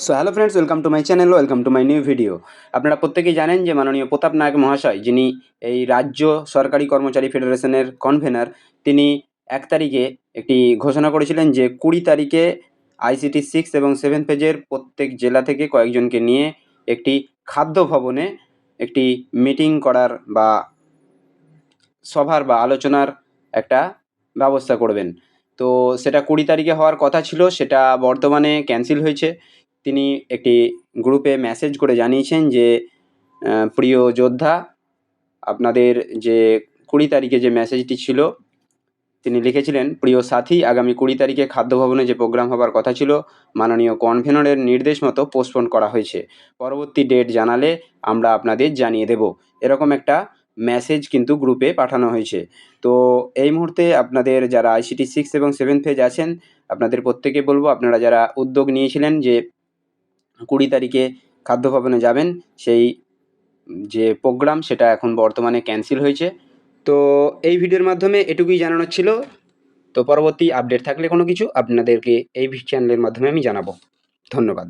So hello friends welcome to my channel welcome to my new video আপনারা প্রত্যেকেই জানেন যে মাননীয় প্রতাপ নায়ক মহাশয়, যিনি এই রাজ্য সরকারি কর্মচারী ফেডারেশনের কনভেনার তিনি এক তারিখে একটি ঘোষণা করেছিলেন যে কুড়ি তারিখে আইসিটি সিক্স এবং সেভেন পেজের প্রত্যেক জেলা থেকে কয়েকজনকে নিয়ে একটি খাদ্য ভবনে একটি মিটিং করার বা সভার বা আলোচনার একটা ব্যবস্থা করবেন। তো সেটা কুড়ি তারিখে হওয়ার কথা ছিল, সেটা বর্তমানে ক্যান্সেল হয়েছে। তিনি একটি গ্রুপে মেসেজ করে জানিয়েছেন যে প্রিয় যোদ্ধা, আপনাদের যে কুড়ি তারিখে যে মেসেজটি ছিল, তিনি লিখেছিলেন, প্রিয় সাথী, আগামী কুড়ি তারিখে খাদ্য ভবনে যে প্রোগ্রাম হবার কথা ছিল, মাননীয় কনভেনরের নির্দেশ মতো পোস্টপোন করা হয়েছে। পরবর্তী ডেট জানালে আমরা আপনাদের জানিয়ে দেব। এরকম একটা মেসেজ কিন্তু গ্রুপে পাঠানো হয়েছে। তো এই মুহূর্তে আপনাদের যারা আইসিটি সিক্স এবং সেভেন ফেজ আছেন, আপনাদের প্রত্যেকে বলব, আপনারা যারা উদ্যোগ নিয়েছিলেন যে কুড়ি তারিখে খাদ্য ভবনে যাবেন। সেই যে প্রোগ্রাম সেটা এখন বর্তমানে ক্যান্সেল হয়েছে। তো এই ভিডিওর মাধ্যমে এটুকুই জানানো ছিল। তো পরবর্তী আপডেট থাকলে কোনো কিছু আপনাদেরকে এই চ্যানেলের মাধ্যমে আমি জানাব। ধন্যবাদ।